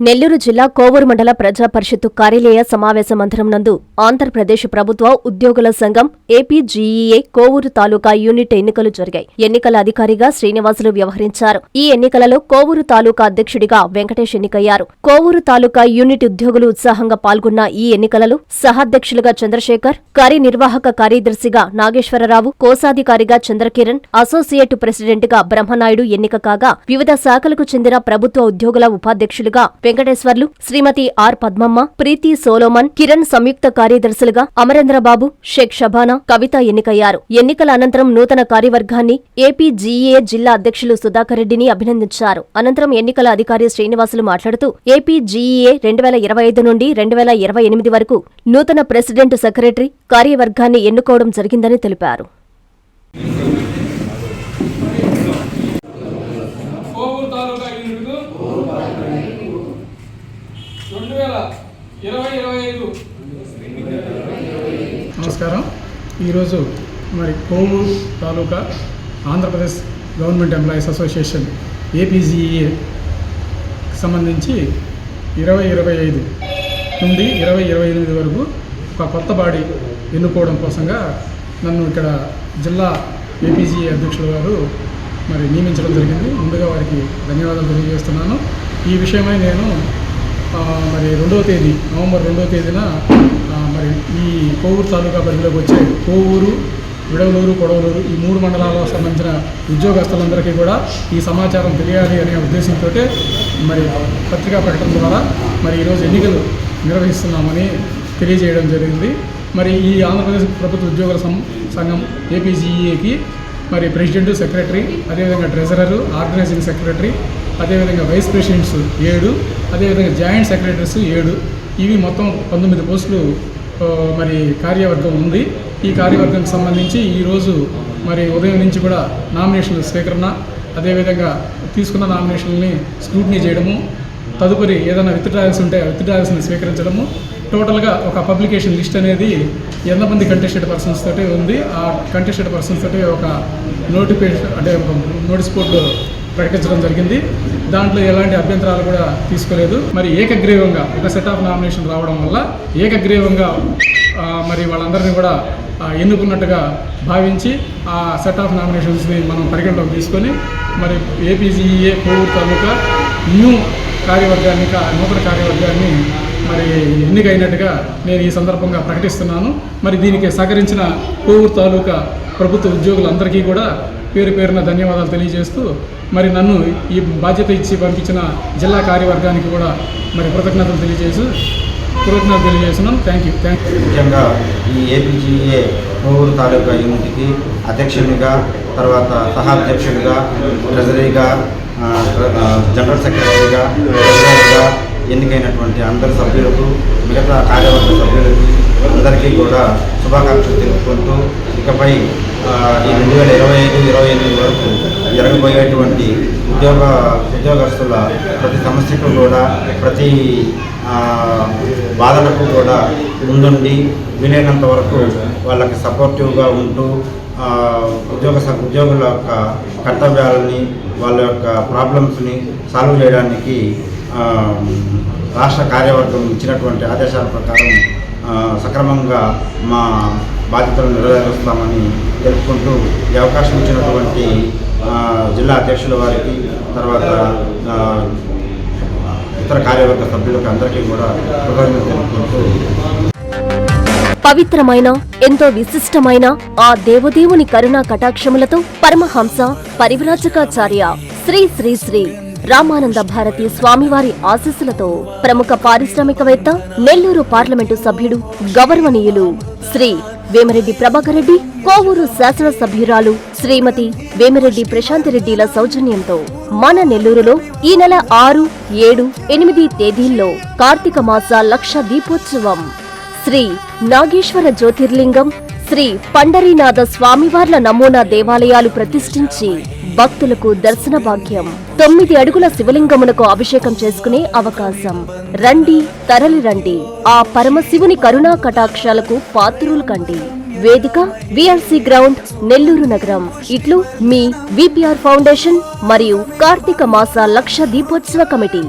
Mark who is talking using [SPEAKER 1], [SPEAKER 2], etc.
[SPEAKER 1] నెల్లూరు జిల్లా కోవూరు మండల ప్రజా పరిషత్తు కార్యాలయ సమావేశ మందిరం నందు ఆంధ్రప్రదేశ్ ప్రభుత్వ ఉద్యోగుల సంఘం ఏపీజీఈఏ కోవూరు తాలూకా యూనిట్ ఎన్నికలు జరిగాయి. ఎన్నికల అధికారిగా శ్రీనివాసులు వ్యవహరించారు. ఈ ఎన్నికలలో కోవూరు తాలూకా అధ్యక్షుడిగా వెంకటేష్ ఎన్నికయ్యారు. కోవూరు తాలూకా యూనిట్ ఉద్యోగులు ఉత్సాహంగా పాల్గొన్న ఈ ఎన్నికలలో సహాధ్యక్షులుగా చంద్రశేఖర్ కార్యనిర్వాహక కార్యదర్శిగా నాగేశ్వరరావు కోశాధికారిగా చంద్రకిరణ్ అసోసియేట్ ప్రెసిడెంట్గా బ్రహ్మనాయుడు ఎన్నిక కాగా వివిధ శాఖలకు చెందిన ప్రభుత్వ ఉద్యోగుల ఉపాధ్యక్షులుగా వెంకటేశ్వర్లు శ్రీమతి ఆర్ పద్మమ్మ ప్రీతి సోలోమన్ కిరణ్ సంయుక్త కార్యదర్శులుగా అమరేంద్రబాబు షేక్ షబానా కవిత ఎన్నికయ్యారు. ఎన్నికల అనంతరం నూతన కార్యవర్గాన్ని ఏపీజీఏ జిల్లా అధ్యక్షులు సుధాకర్ రెడ్డిని అభినందించారు. అనంతరం ఎన్నికల అధికారి శ్రీనివాసులు మాట్లాడుతూ ఏపీజీఏ రెండు వేల ఇరవై ఐదు నుండి రెండు వేల ఇరవై ఎనిమిది వరకు నూతన ప్రెసిడెంట్ సెక్రటరీ కార్యవర్గాన్ని ఎన్నుకోవడం జరిగిందని తెలిపారు
[SPEAKER 2] కోవూరు తాలూకా యూనిట్కు రెండు వేల ఇరవై ఇరవై ఐదు.
[SPEAKER 3] నమస్కారం. ఈరోజు మరి Kovur taluka Andhra Pradesh government employees association APGA సంబంధించి ఇరవై ఇరవై ఐదు నుండి ఇరవై ఇరవై ఎనిమిది వరకు ఒక కొత్త బాడీ ఎన్నుకోవడం కోసంగా నన్ను ఇక్కడ జిల్లా ఏపీజీఏ అధ్యక్షుడు గారు మరి నియమించడం జరిగింది. ముందుగా వారికి ధన్యవాదాలు తెలియజేస్తున్నాను. ఈ విషయమై నేను మరి రెండవ తేదీ నవంబర్ రెండవ తేదీన మరి ఈ కోవూరు తాలూకా పరిధిలోకి వచ్చే కోవూరు విడవలూరు కొడవలూరు ఈ మూడు మండలాలకు సంబంధించిన ఉద్యోగస్తులందరికీ కూడా ఈ సమాచారం తెలియాలి అనే ఉద్దేశంతో మరి పత్రికా ప్రకటన ద్వారా మరి ఈరోజు ఎన్నికలు నిర్వహిస్తున్నామని తెలియజేయడం జరిగింది. మరి ఈ ఆంధ్రప్రదేశ్ ప్రభుత్వ ఉద్యోగుల సం- సంఘం ఏపీజీఏకి మరి ప్రెసిడెంట్ సెక్రటరీ అదేవిధంగా ట్రెజరరు ఆర్గనైజింగ్ సెక్రటరీ అదేవిధంగా వైస్ ప్రెసిడెంట్స్ ఏడు అదేవిధంగా జాయింట్ సెక్రటరీస్ ఏడు ఇవి మొత్తం పంతొమ్మిది పోస్టులు మరి కార్యవర్గం ఉంది. ఈ కార్యవర్గానికి సంబంధించి ఈరోజు మరి ఉదయం నుంచి కూడా నామినేషన్ల స్వీకరణ అదేవిధంగా తీసుకున్న నామినేషన్ని స్క్రూటినీ చేయడము తదుపరి ఏదైనా విత్డ్రాయల్స్ ఉంటే విత్డ్రాయల్స్ని స్వీకరించడము టోటల్గా ఒక పబ్లికేషన్ లిస్ట్ అనేది ఎంతమంది కంటెస్టెడ్ పర్సన్స్ తోటి ఉంది. ఆ కంటెస్టెడ్ పర్సన్స్ తోటి ఒక నోటిఫికేషన్ అంటే ఒక నోటీస్ బోర్డు ప్రకటించడం జరిగింది. దాంట్లో ఎలాంటి అభ్యంతరాలు కూడా తీసుకోలేదు. మరి ఏకగ్రీవంగా ఒక సెట్ ఆఫ్ నామినేషన్ రావడం వల్ల ఏకగ్రీవంగా మరి వాళ్ళందరినీ కూడా ఎన్నుకున్నట్టుగా భావించి ఆ సెట్ ఆఫ్ నామినేషన్స్ని మనం పరిగణలోకి తీసుకొని మరి ఏపీజీఏ కోవూరు తాలూకా న్యూ కార్యవర్గాన్ని కా- నూతన కార్యవర్గాన్ని మరి ఎన్నికైనట్టుగా నేను ఈ సందర్భంగా ప్రకటిస్తున్నాను. మరి దీనికి సహకరించిన కోవూరు తాలూకా ప్రభుత్వ ఉద్యోగులందరికీ కూడా పేరు పేరున ధన్యవాదాలు తెలియజేస్తూ మరి నన్ను ఈ బాధ్యత ఇచ్చి పంపించిన జిల్లా కార్యవర్గానికి కూడా మరి కృతజ్ఞతలు తెలియజేసి కృతజ్ఞతలు తెలియజేస్తున్నాను. థ్యాంక్ యూ థ్యాంక్ యూ
[SPEAKER 4] ముఖ్యంగా ఈ ఏపీజీఏ కోవూరు తాలూకా యూనిట్కి అధ్యక్షునిగా తర్వాత సహాధ్యక్షుడిగా ట్రెజరీగా జనరల్ సెక్రటరీగా ట్రెజరీగా ఎన్నికైనటువంటి అందరి సభ్యులకు మిగతా కార్యవర్గ సభ్యులకి అందరికీ కూడా శుభాకాంక్షలు తెలుపుకుంటూ ఇకపై ఈ రెండు వేల ఇరవై ఐదు ఇరవై ఎనిమిది వరకు జరగబోయేటువంటి ఉద్యోగ ఉద్యోగస్తుల ప్రతి సమస్యకు కూడా ప్రతి బాధలకు కూడా ముందుండి వీలైనంత వరకు వాళ్ళకి సపోర్టివ్గా ఉంటూ ఉద్యోగ ఉద్యోగుల యొక్క కర్తవ్యాలని వాళ్ళ యొక్క ప్రాబ్లమ్స్ని సాల్వ్ చేయడానికి రాష్ట్ర కార్యవర్గం ఇచ్చినటువంటి ఆదేశాల ప్రకారం సక్రమంగా మా బాధ్యతలను నెరవేరుస్తామని జరుపుకుంటూ ఈ అవకాశం ఇచ్చినటువంటి జిల్లా అధ్యక్షుల వారికి తర్వాత ఇతర కార్యవర్గ సభ్యులకు అందరికీ కూడా కృతజ్ఞతలు తెలుపుకుంటూ
[SPEAKER 1] పవిత్రమైన ఎంతో విశిష్టమైన ఆ దేవదేవుని కరుణా కటాక్షములతో పరమహంస పరివ్రాజకాచార్య శ్రీ శ్రీ శ్రీ రామానంద భారతి స్వామివారి ఆశీస్సులతో ప్రముఖ పారిశ్రామికవేత్త నెల్లూరు పార్లమెంటు సభ్యుడు గౌరవనీయులు శ్రీ వేమిరెడ్డి ప్రభాకర్ రెడ్డి కోవూరు శాసనసభ్యురాలు శ్రీమతి వేమిరెడ్డి ప్రశాంతిరెడ్డిల సౌజన్యంతో మన నెల్లూరులో ఈ నెల ఆరు ఏడు ఎనిమిది తేదీల్లో కార్తీక మాస లక్ష దీపోత్సవం. శ్రీ నాగేశ్వర జ్యోతిర్లింగం శ్రీ పండరీనాథ స్వామివార్ల నమూనా దేవాలయాలు ప్రతిష్ఠించి భక్తులకు దర్శన భాగ్యం. తొమ్మిది అడుగుల శివలింగమునకు అభిషేకం చేసుకునే అవకాశం. రండి తరలి రండి. ఆ పరమశివుని కరుణా కటాక్షాలకు పాత్రులు కండి. వేదిక విఆర్సి గ్రౌండ్ నెల్లూరు నగరం. ఇట్లు మీ విపిఆర్ ఫౌండేషన్ మరియు కార్తీక మాస లక్ష దీపోత్సవ కమిటీ.